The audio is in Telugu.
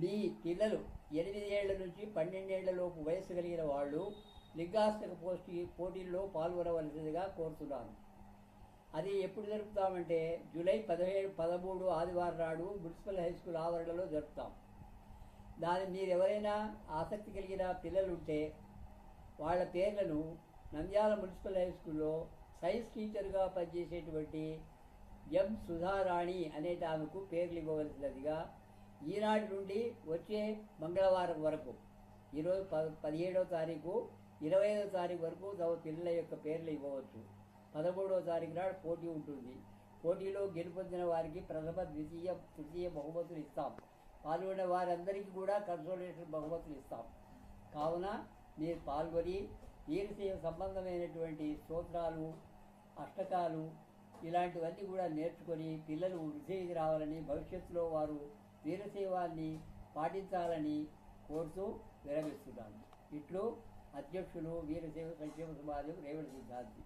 మీ పిల్లలు ఎనిమిదేళ్ళ నుంచి పన్నెండేళ్ళలోపు వయసు కలిగిన వాళ్ళు లింగాస్తక పోస్ట్ పోటీల్లో పాల్గొనవలసిందిగా కోరుతున్నాను. అది ఎప్పుడు జరుపుతామంటే జూలై పదిహేడు పదమూడు ఆదివారం నాడు మున్సిపల్ హై స్కూల్ ఆవరణలో జరుపుతాం. దాని మీరు ఎవరైనా ఆసక్తి కలిగిన పిల్లలు ఉంటే వాళ్ళ పేర్లను నంద్యాల మున్సిపల్ హై స్కూల్లో సైన్స్ టీచర్గా పనిచేసేటువంటి ఎం సుధారాణి అనేట ఆమెకు పేర్లు ఇవ్వవలసినదిగా ఈనాటి నుండి వచ్చే మంగళవారం వరకు ఈరోజు ప పదిహేడవ తారీఖు ఇరవై ఐదవ తారీఖు వరకు తమ పిల్లల యొక్క పేర్లు ఇవ్వవచ్చు. పదమూడవ తారీఖు నాడు పోటీ ఉంటుంది. పోటీలో గెలుపొందిన వారికి ప్రథమ ద్వితీయ తృతీయ బహుమతులు ఇస్తాం. పాల్గొన్న వారందరికీ కూడా కన్సోలేషన్ బహుమతులు ఇస్తాం. కావున మీరు పాల్గొని వీరసేవ సంబంధమైనటువంటి స్తోత్రాలు అష్టకాలు ఇలాంటివన్నీ కూడా నేర్చుకొని పిల్లలు వృద్ధికి రావాలని భవిష్యత్తులో వారు వీరసేవాన్ని పాటించాలని కోరుతూ విరమిస్తున్నాను. ఇట్లు అధ్యక్షులు వీరసేవ సంక్షేమ సమాజం రేవణ సిద్ధాంతి